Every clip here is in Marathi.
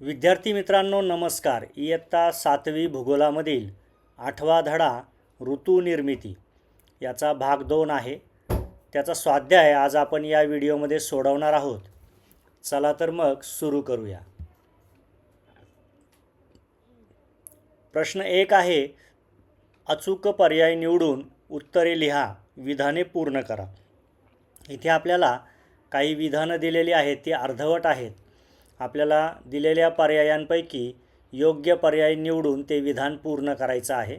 विद्यार्थी मित्रांनो नमस्कार. इयत्ता सातवी भूगोलामधील आठवा धडा ऋतुनिर्मिती याचा भाग दोन आहे. त्याचा स्वाध्याय आज आपण या व्हिडिओमध्ये सोडवणार आहोत. चला तर मग सुरू करूया. प्रश्न एक आहे अचूक पर्याय निवडून उत्तरे लिहा विधाने पूर्ण करा. इथे आपल्याला काही विधानं दिलेली आहेत ती अर्धवट आहेत. आपल्याला दिलेल्या पर्यायांपैकी योग्य पर्याय निवडून ते विधान पूर्ण करायचं आहे.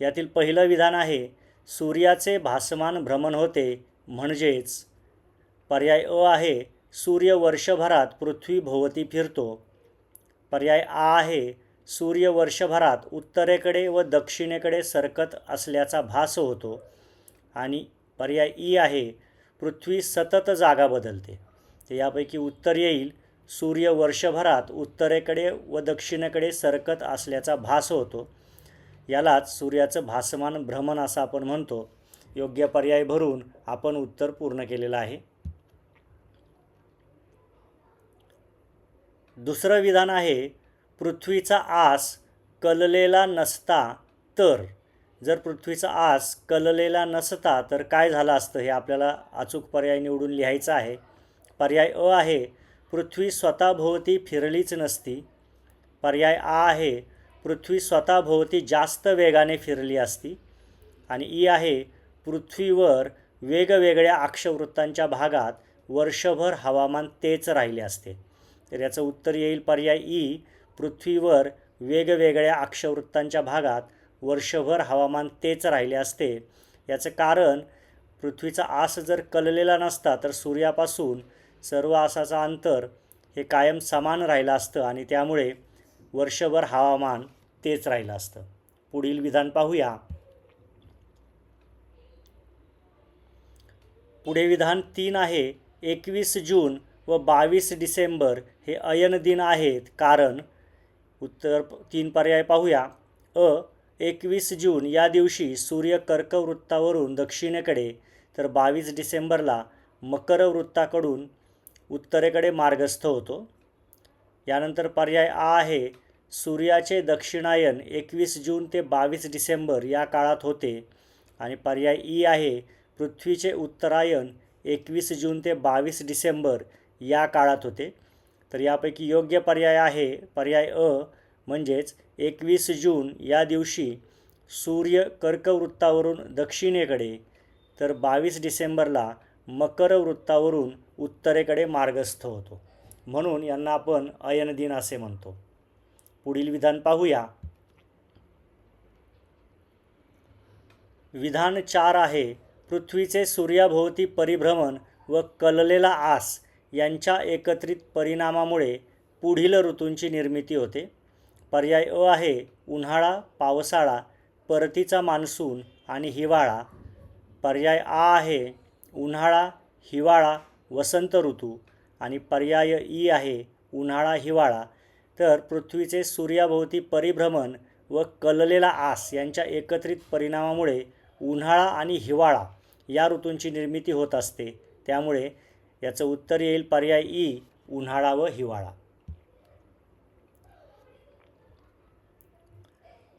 यातील पहिलं विधान आहे सूर्याचे भासमान भ्रमण होते म्हणजेच पर्याय अ आहे सूर्य वर्षभरात पृथ्वी भोवती फिरतो. पर्याय आ आहे सूर्य वर्षभरात उत्तरेकडे व दक्षिणेकडे सरकत असल्याचा भास होतो. आणि पर्याय ई आहे पृथ्वी सतत जागा बदलते. तर यापैकी उत्तर येईल सूर्य वर्षभरात उत्तरेकडे व दक्षिणेकडे सरकत असल्याचा भास होतो. यालाच सूर्याचं भासमान भ्रमण असं आपण म्हणतो. योग्य पर्याय भरून आपण उत्तर पूर्ण केलेलं आहे. दुसरं विधान आहे पृथ्वीचा आस कललेला नसता तर. जर पृथ्वीचा आस कललेला नसता तर काय झालं असतं हे आपल्याला अचूक पर्याय निवडून लिहायचं आहे. पर्याय अ आहे पृथ्वी स्वतःभोवती फिरलीच नसती. पर्याय आ आहे पृथ्वी स्वतःभोवती जास्त वेगाने फिरली असती. आणि ई आहे पृथ्वीवर वेगवेगळ्या अक्षवृत्तांच्या भागात वर्षभर हवामान तेच राहिले असते. तर याचं उत्तर येईल पर्याय ई पृथ्वीवर वेगवेगळ्या अक्षवृत्तांच्या भागात वर्षभर हवामान तेच राहिले असते. याचं कारण पृथ्वीचा आस जर कललेला नसता तर सूर्यापासून सर्व आसाचं अंतर हे कायम समान राहिलं असतं आणि त्यामुळे वर्षभर हवामान तेच राहिलं असतं. पुढील विधान पाहूया. पुढे विधान तीन आहे. एकवीस जून व बावीस डिसेंबर हे अयन दिन आहेत कारण उत्तर तीन पर्याय पाहूया. अ. एकवीस जून या दिवशी सूर्य कर्कवृत्तावरून दक्षिणेकडे तर बावीस डिसेंबरला मकर वृत्ताकडून उत्तरेकडे मार्गस्थ होतो. यानंतर पर्याय आ आहे. सूर्याचे दक्षिणायन एकवीस जून ते बावीस डिसेंबर या काळात होते. आणि पर्याय ई आहे. पृथ्वीचे उत्तरायन एकवीस जून ते बावीस डिसेंबर या काळात होते. तर यापैकी योग्य पर्याय आहे. पर्याय अ म्हणजेच एकवीस जून या दिवशी सूर्य कर्कवृत्तावरून दक्षिणेकडे तर बावीस डिसेंबरला मकर वृत्तावरून उत्तरेकडे मार्गस्थ होतो. म्हणून यांना आपण अयन दिन असे म्हणतो. पुढील विधान पाहूया. विधान चार आहे पृथ्वीचे सूर्याभोवती परिभ्रमण व कललेला आस यांच्या एकत्रित परिणामामुळे पुढील ऋतूंची निर्मिती होते. पर्याय अ आहे उन्हाळा पावसाळा परतीचा मान्सून आणि हिवाळा. पर्याय आ आहे उन्हाळा हिवाळा वसंत ऋतू आणि पर्याय ई आहे उन्हाळा हिवाळा. तर पृथ्वीचे सूर्याभोवती परिभ्रमण व कललेला आस यांच्या एकत्रित परिणामामुळे उन्हाळा आणि हिवाळा या ऋतूंची निर्मिती होत असते. त्यामुळे याचं उत्तर येईल पर्याय ई उन्हाळा व हिवाळा.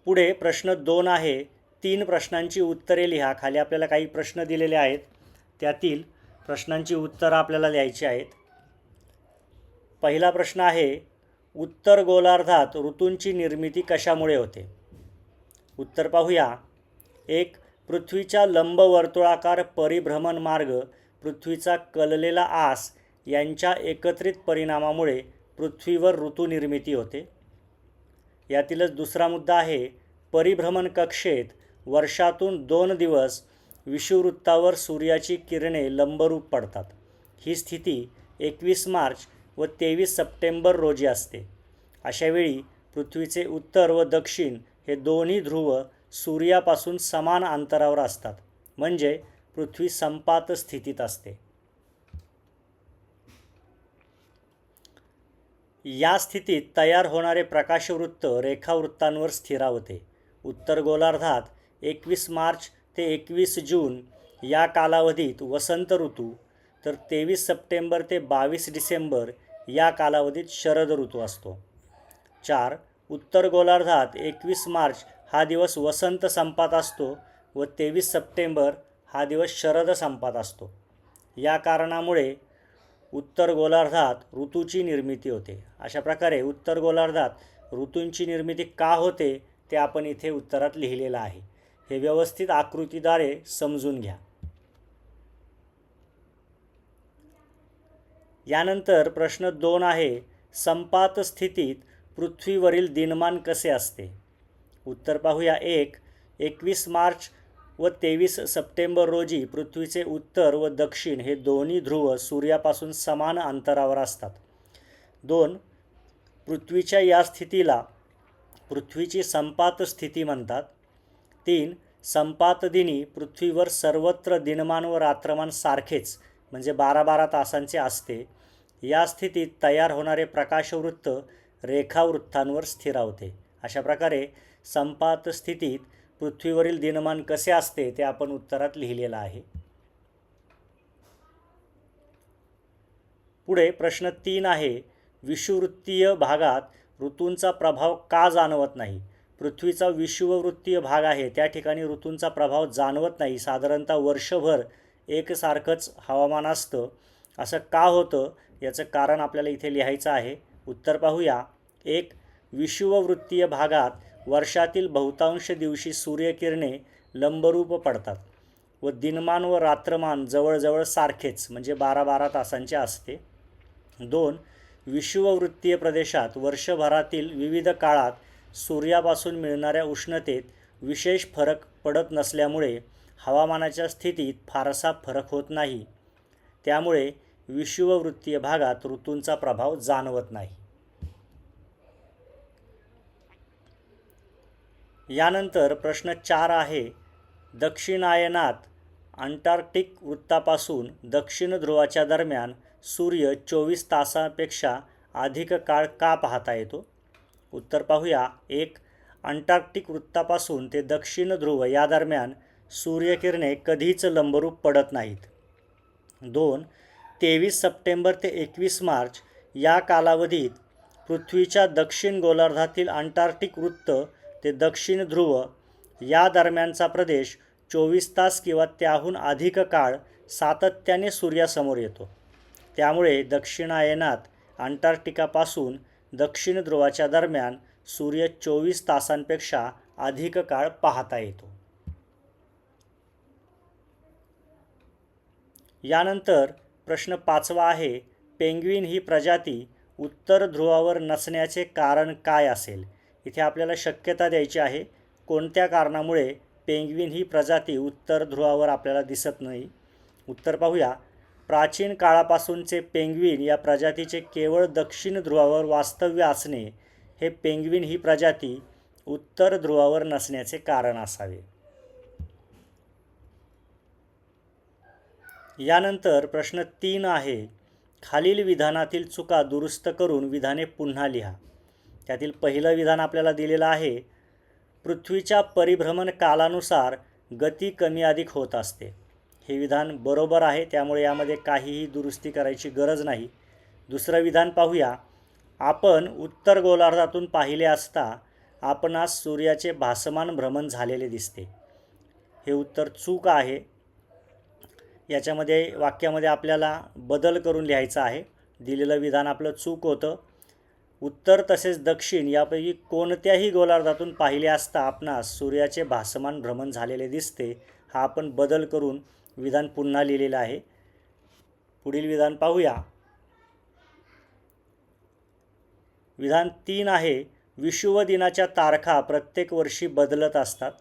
पुढे प्रश्न दोन आहे. तीन प्रश्नांची उत्तरे लिहा. खाली आपल्याला काही प्रश्न दिलेले आहेत. त्यातील प्रश्नांची उत्तरं आपल्याला लिहायची आहेत. पहिला प्रश्न आहे उत्तर गोलार्धात ऋतूंची निर्मिती कशामुळे होते? उत्तर पाहूया. एक पृथ्वीच्या लंबवर्तुळाकार परिभ्रमण मार्ग पृथ्वीचा कललेला आस यांच्या एकत्रित परिणामामुळे पृथ्वीवर ऋतुनिर्मिती होते. यातीलच दुसरा मुद्दा आहे परिभ्रमण कक्षेत वर्षातून दोन दिवस विषुववृत्तावर सूर्याची किरणे लंबरूप पडतात. ही स्थिती एकवीस मार्च व तेवीस सप्टेंबर रोजी असते. अशावेळी पृथ्वीचे उत्तर व दक्षिण हे दोन्ही ध्रुव सूर्यापासून समान अंतरावर असतात. म्हणजे पृथ्वी संपात स्थितीत असते. या स्थितीत तयार होणारे प्रकाशवृत्त रेखावृत्तांवर स्थिरावते. उत्तर गोलार्धात एकवीस मार्च ते एकवीस जून या कालावधीत वसंत ऋतू तर तेवीस सप्टेंबर ते बावीस डिसेंबर या कालावधीत शरद ऋतू असतो. चार उत्तर गोलार्धात एकवीस मार्च हा दिवस वसंत संपात असतो व तेवीस सप्टेंबर हा दिवस शरद संपात असतो. या कारणामुळे उत्तर गोलार्धात ऋतूची निर्मिती होते. अशा प्रकारे उत्तर गोलार्धात ऋतूंची निर्मिती का होते ते आपण इथे उत्तरात लिहिलेलं आहे. हे व्यवस्थित आकृतीद्वारे समजून घ्या. यानंतर प्रश्न दोन आहे संपात स्थितीत पृथ्वीवरील दिनमान कसे असते? उत्तर पाहूया एक एकवीस मार्च व तेवीस सप्टेंबर रोजी पृथ्वीचे उत्तर व दक्षिण हे दोन्ही ध्रुव सूर्यापासून समान अंतरावर असतात. दोन पृथ्वीच्या या स्थितीला पृथ्वीची संपात स्थिती म्हणतात. तीन संपात दिनी पृथ्वीवर सर्वत्र दिनमान व रात्रमान सारखेच म्हणजे बारा बारा तासांचे असते. या स्थितीत तयार होणारे प्रकाशवृत्त रेखावृत्तांवर स्थिरावते. अशा प्रकारे संपात स्थितीत पृथ्वीवरील दिनमान कसे असते ते आपण उत्तरात लिहिलेलं आहे. पुढे प्रश्न तीन आहे विषुवृत्तीय भागात ऋतूंचा प्रभाव का जाणवत नाही? पृथ्वीचा विषुववृत्तीय भाग आहे. त्या ठिकाणी ऋतूंचा प्रभाव जाणवत नाही. साधारणतः वर्षभर एकसारखंच हवामान असतं. असं का होतं? याचं कारण आपल्याला इथे लिहायचं आहे. उत्तर पाहूया. एक विषुववृत्तीय भागात वर्षातील बहुतांश दिवशी सूर्यकिरणे लंबरूप पडतात व दिनमान व रात्रमान जवळजवळ सारखेच म्हणजे बारा बारा तासांचे असते. दोन विषुववृत्तीय प्रदेशात वर्षभरातील विविध काळात सूर्यापासून मिळणाऱ्या उष्णतेत विशेष फरक पडत नसल्यामुळे हवामानाच्या स्थितीत फारसा फरक होत नाही. त्यामुळे विषुववृत्तीय भागात ऋतूंचा प्रभाव जाणवत नाही. यानंतर प्रश्न चार आहे दक्षिणायनात अंटार्क्टिक वृत्तापासून दक्षिण ध्रुवाच्या दरम्यान सूर्य चोवीस तासांपेक्षा अधिक काळ का पाहता येतो? उत्तर पाहूया. एक अंटार्क्टिक वृत्तापासून ते दक्षिण ध्रुव या दरम्यान सूर्यकिरणे कधीच लंबरूप पडत नाहीत. दोन तेवीस सप्टेंबर ते एकवीस मार्च या कालावधीत पृथ्वीच्या दक्षिण गोलार्धातील अंटार्क्टिक वृत्त ते दक्षिण ध्रुव या दरम्यानचा प्रदेश चोवीस तास किंवा त्याहून अधिक काळ सातत्याने सूर्यासमोर येतो. त्यामुळे दक्षिणायनात अंटार्क्टिकापासून दक्षिण ध्रुवाच्या दरम्यान सूर्य चोवीस तासांपेक्षा अधिक काळ पाहता येतो. यानंतर प्रश्न पाचवा आहे पेंग्विन ही प्रजाती उत्तर ध्रुवावर नसण्याचे कारण काय असेल? इथे आपल्याला शक्यता द्यायची आहे. कोणत्या कारणामुळे पेंग्विन ही प्रजाती उत्तर ध्रुवावर आपल्याला दिसत नाही? उत्तर पाहूया. प्राचीन काळापासूनचे पेंग्विन या प्रजातीचे केवळ दक्षिण ध्रुवावर वास्तव्य असणे हे पेंग्विन ही प्रजाती उत्तर ध्रुवावर नसण्याचे कारण असावे. यानंतर प्रश्न तीन आहे खालील विधानातील चुका दुरुस्त करून विधाने पुन्हा लिहा. त्यातील पहिलं विधान आपल्याला दिलेलं आहे पृथ्वीच्या परिभ्रमण कालानुसार गती कमी अधिक होत असते. हे विधान बरोबर आहे त्यामुळे यामध्ये काहीही दुरुस्ती करायची गरज नाही. दुसरं विधान पाहूया. आपण उत्तर गोलार्धातून पाहिले असता आपणास सूर्याचे भासमान भ्रमण झालेले दिसते. हे उत्तर चूक आहे. याच्यामध्ये वाक्यामध्ये आपल्याला बदल करून लिहायचं आहे. दिलेलं विधान आपलं चूक होतं. उत्तर तसेच दक्षिण यापैकी कोणत्याही गोलार्धातून पाहिले असता आपणास सूर्याचे भासमान भ्रमण झालेले दिसते हा आपण बदल करून विधान पुन्हा लिहिलेलं आहे. पुढील विधान पाहूया. विधान तीन आहे विश्व दिनाच्या तारखा प्रत्येक वर्षी बदलत असतात.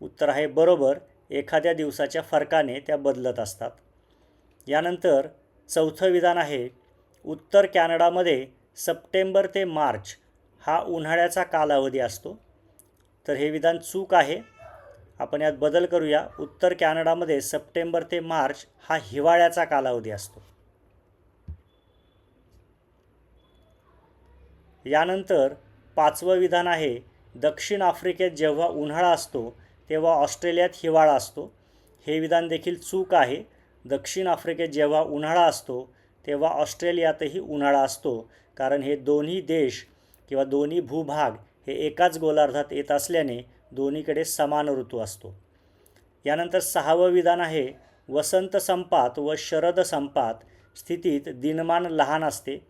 उत्तर आहे बरोबर एखाद्या दिवसाच्या फरकाने त्या बदलत असतात. यानंतर चौथं विधान आहे उत्तर कॅनडामध्ये सप्टेंबर ते मार्च हा उन्हाळ्याचा कालावधी असतो. तर हे विधान चूक आहे. आपण यात बदल करूया. उत्तर कॅनडामध्ये सप्टेंबर ते मार्च हा हिवाळ्याचा कालावधी असतो. यानंतर पाचवं विधान आहे दक्षिण आफ्रिकेत जेव्हा उन्हाळा असतो तेव्हा ऑस्ट्रेलियात हिवाळा असतो. हे विधान देखील चूक आहे. दक्षिण आफ्रिकेत जेव्हा उन्हाळा असतो तेव्हा ऑस्ट्रेलियातही उन्हाळा असतो. कारण हे दोन्ही देश किंवा दोन्ही भूभाग हे एकाच गोलार्धात येत असल्याने दोन्हीकडे समान ऋतू असतो. यानंतर सहावं विधान आहे वसंत संपात व शरद संपात स्थितीत दिनमान लहान असते.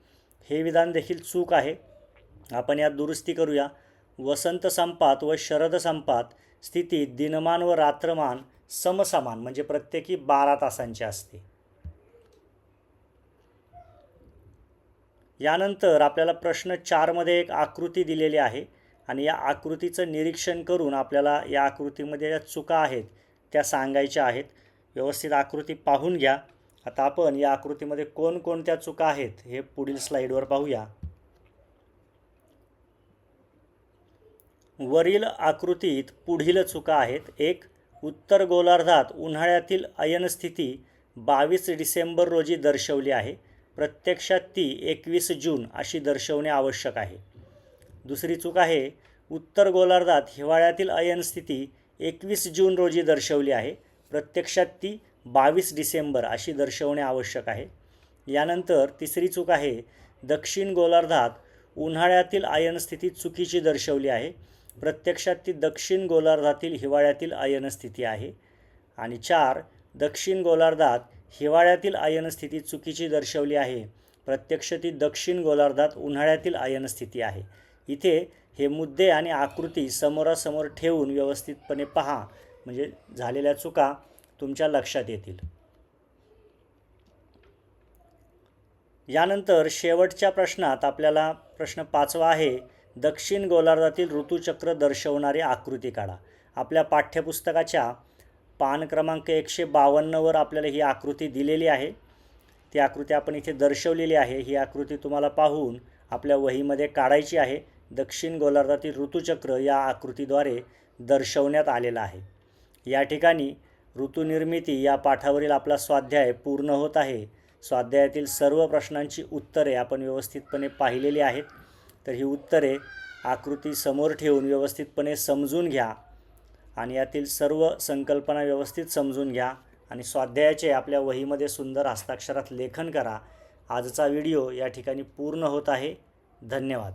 हे विधान देखील चूक आहे. आपण यात दुरुस्ती करूया. वसंत संपात व शरद संपात स्थितीत दिनमान व रात्रमान समसमान म्हणजे प्रत्येकी बारा तासांचे असते. यानंतर आपल्याला प्रश्न चारमध्ये एक आकृती दिलेली आहे. आणि या आकृतीचं निरीक्षण करून आपल्याला या आकृतीमध्ये ज्या चुका आहेत त्या सांगायच्या आहेत. व्यवस्थित आकृती पाहून घ्या. आता आपण या आकृतीमध्ये कोणकोणत्या चुका आहेत हे पुढील स्लाईडवर पाहूया. वरील आकृतीत पुढील चुका आहेत. एक उत्तर गोलार्धात उन्हाळ्यातील अयनस्थिती बावीस डिसेंबर रोजी दर्शवली आहे. प्रत्यक्षात ती एकवीस जून अशी दर्शवणे आवश्यक आहे. दुसरी चूक आहे. उत्तर गोलार्धात हिवाळ्यातील अयनस्थिती एकवीस जून रोजी दर्शवली आहे. प्रत्यक्षात ती बावीस डिसेंबर अशी दर्शवणे आवश्यक आहे. यानंतर तिसरी चूक आहे. दक्षिण गोलार्धात उन्हाळ्यातील आयन स्थिती चुकीची दर्शवली आहे. प्रत्यक्षात ती दक्षिण गोलार्धातील हिवाळ्यातील आयन स्थिती आहे. आणि चार दक्षिण गोलार्धात हिवाळ्यातील आयन स्थिती चुकीची दर्शवली आहे. प्रत्यक्ष ती दक्षिण गोलार्धात उन्हाळ्यातील आयन स्थिती आहे. इथे हे मुद्दे आणि आकृती समोरासमोर ठेवून व्यवस्थितपणे पहा. म्हणजे झालेल्या चुका तुमच्या लक्षात येतील. यानंतर शेवटच्या प्रश्नात आपल्याला प्रश्न पाचवा आहे दक्षिण गोलार्धातील ऋतुचक्र दर्शवणारी आकृती काढा. आपल्या पाठ्यपुस्तकाच्या पान क्रमांक एकशे बावन्नवर आपल्याला ही आकृती दिलेली आहे. ती आकृती आपण इथे दर्शवलेली आहे. ही आकृती तुम्हाला पाहून आपल्या वहीमध्ये काढायची आहे. दक्षिण गोलार्धातील ऋतुचक्र या आकृतीद्वारे दर्शवण्यात आलेला आहे. या ठिकाणी ऋतुनिर्मिती या पाठावरील आपला स्वाध्याय पूर्ण होत आहे. स्वाध्यायातील सर्व प्रश्नांची उत्तरे आपण व्यवस्थितपणे पाहिलेली आहेत. तर ही उत्तरे आकृती समोर ठेवून व्यवस्थितपणे समजून घ्या आणि यातील सर्व संकल्पना व्यवस्थित समजून घ्या आणि स्वाध्यायाचे आपल्या वहीमध्ये सुंदर हस्ताक्षरात लेखन करा. आजचा व्हिडिओ या ठिकाणी पूर्ण होत आहे. धन्यवाद.